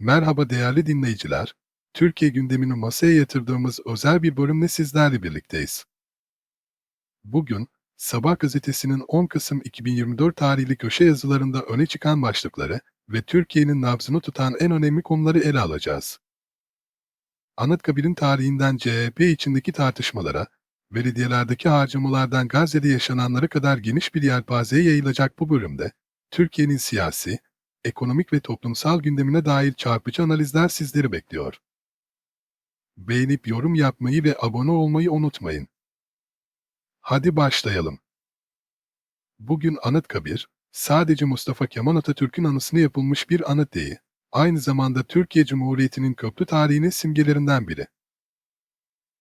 Merhaba değerli dinleyiciler. Türkiye gündemini masaya yatırdığımız özel bir bölümle sizlerle birlikteyiz. Bugün, Sabah gazetesinin 10 Kasım 2024 tarihli köşe yazılarında öne çıkan başlıkları ve Türkiye'nin nabzını tutan en önemli konuları ele alacağız. Anıtkabir'in tarihinden CHP içindeki tartışmalara, belediyelerdeki harcamalardan Gazze'de yaşananlara kadar geniş bir yelpazeye yayılacak bu bölümde, Türkiye'nin siyasi, ekonomik ve toplumsal gündemine dair çarpıcı analizler sizleri bekliyor. Beğenip yorum yapmayı ve abone olmayı unutmayın. Hadi başlayalım. Bugün Anıtkabir, sadece Mustafa Kemal Atatürk'ün anısına yapılmış bir anıt değil, aynı zamanda Türkiye Cumhuriyeti'nin köklü tarihinin simgelerinden biri.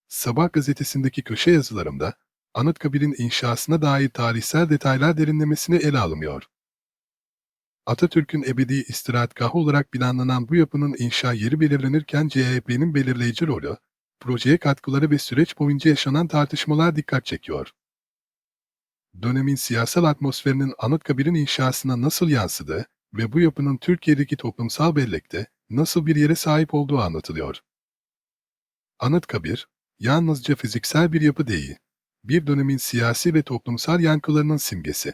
Sabah gazetesindeki köşe yazılarımda, Anıtkabir'in inşasına dair tarihsel detaylar derinlemesine ele alınıyor. Atatürk'ün ebedi istirahatgahı olarak planlanan bu yapının inşa yeri belirlenirken CHP'nin belirleyici rolü, projeye katkıları ve süreç boyunca yaşanan tartışmalar dikkat çekiyor. Dönemin siyasal atmosferinin Anıtkabir'in inşasına nasıl yansıdığı ve bu yapının Türkiye'deki toplumsal bellekte nasıl bir yere sahip olduğu anlatılıyor. Anıtkabir, yalnızca fiziksel bir yapı değil, bir dönemin siyasi ve toplumsal yankılarının simgesi.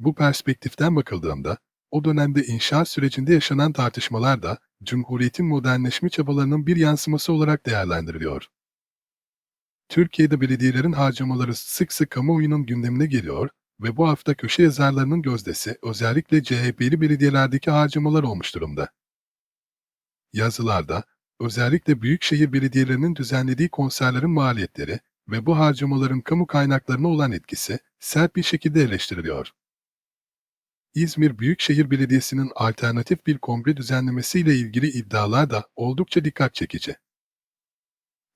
Bu perspektiften bakıldığında, o dönemde inşaat sürecinde yaşanan tartışmalar da Cumhuriyet'in modernleşme çabalarının bir yansıması olarak değerlendiriliyor. Türkiye'de belediyelerin harcamaları sık sık kamuoyunun gündemine geliyor ve bu hafta köşe yazarlarının gözdesi özellikle CHP'li belediyelerdeki harcamalar olmuş durumda. Yazılarda, özellikle büyükşehir belediyelerinin düzenlediği konserlerin maliyetleri ve bu harcamaların kamu kaynaklarına olan etkisi sert bir şekilde eleştiriliyor. İzmir Büyükşehir Belediyesi'nin alternatif bir kongre düzenlemesiyle ilgili iddialar da oldukça dikkat çekici.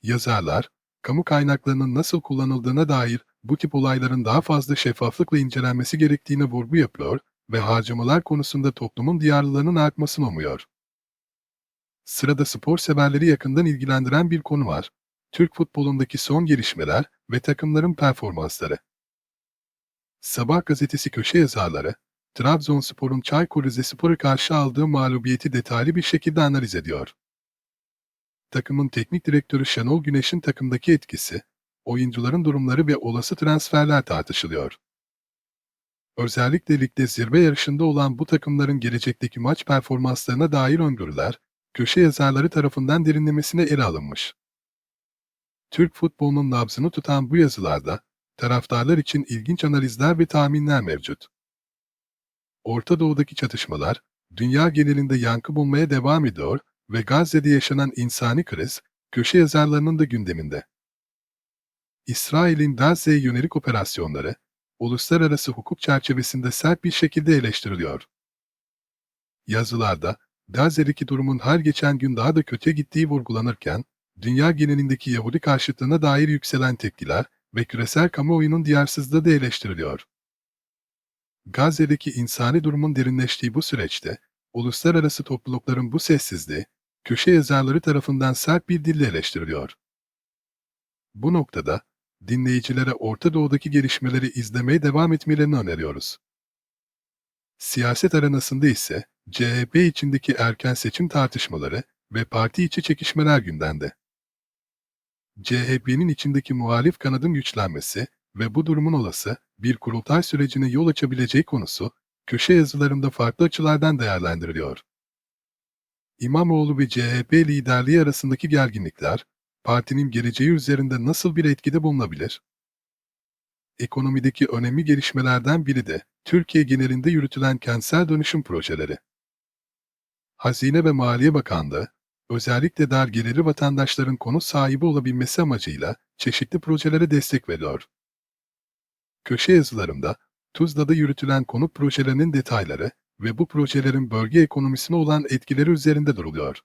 Yazarlar, kamu kaynaklarının nasıl kullanıldığına dair bu tip olayların daha fazla şeffaflıkla incelenmesi gerektiğine vurgu yapıyor ve harcamalar konusunda toplumun duyarlılığının artmasını umuyor. Sırada spor severleri yakından ilgilendiren bir konu var. Türk futbolundaki son gelişmeler ve takımların performansları. Sabah gazetesi köşe yazarları, Trabzonspor'un Çaykur Rizespor'a karşı aldığı mağlubiyeti detaylı bir şekilde analiz ediyor. Takımın teknik direktörü Şenol Güneş'in takımdaki etkisi, oyuncuların durumları ve olası transferler tartışılıyor. Özellikle ligde zirve yarışında olan bu takımların gelecekteki maç performanslarına dair öngörüler, köşe yazarları tarafından derinlemesine ele alınmış. Türk futbolunun nabzını tutan bu yazılarda, taraftarlar için ilginç analizler ve tahminler mevcut. Orta Doğu'daki çatışmalar, dünya genelinde yankı bulmaya devam ediyor ve Gazze'de yaşanan insani kriz, köşe yazarlarının da gündeminde. İsrail'in Gazze'ye yönelik operasyonları, uluslararası hukuk çerçevesinde sert bir şekilde eleştiriliyor. Yazılarda, Gazze'deki durumun her geçen gün daha da kötüye gittiği vurgulanırken, dünya genelindeki Yahudi karşıtlığına dair yükselen tepkiler ve küresel kamuoyunun diyarsızlığı da eleştiriliyor. Gazze'deki insani durumun derinleştiği bu süreçte, uluslararası toplulukların bu sessizliği, köşe yazarları tarafından sert bir dille eleştiriliyor. Bu noktada, dinleyicilere Orta Doğu'daki gelişmeleri izlemeye devam etmelerini öneriyoruz. Siyaset aranasında ise CHP içindeki erken seçim tartışmaları ve parti içi çekişmeler gündemde. CHP'nin içindeki muhalif kanadın güçlenmesi ve bu durumun olası bir kurultay sürecine yol açabileceği konusu köşe yazılarında farklı açılardan değerlendiriliyor. İmamoğlu ve CHP liderliği arasındaki gerginlikler, partinin geleceği üzerinde nasıl bir etkide bulunabilir? Ekonomideki önemli gelişmelerden biri de Türkiye genelinde yürütülen kentsel dönüşüm projeleri. Hazine ve Maliye Bakanlığı, özellikle dar gelirli vatandaşların konut sahibi olabilmesi amacıyla çeşitli projelere destek veriyor. Köşe yazılarımda Tuzla'da yürütülen konut projelerinin detayları ve bu projelerin bölge ekonomisine olan etkileri üzerinde duruluyor.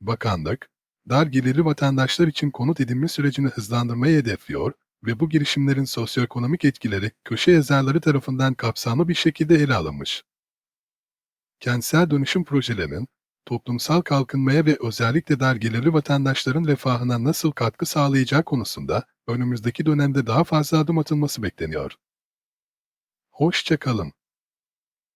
Bakanlık, dar gelirli vatandaşlar için konut edinme sürecini hızlandırmayı hedefliyor ve bu girişimlerin sosyoekonomik etkileri köşe yazarları tarafından kapsamlı bir şekilde ele alınmış. Kentsel dönüşüm projelerinin toplumsal kalkınmaya ve özellikle dar gelirli vatandaşların refahına nasıl katkı sağlayacağı konusunda önümüzdeki dönemde daha fazla adım atılması bekleniyor. Hoşça kalın.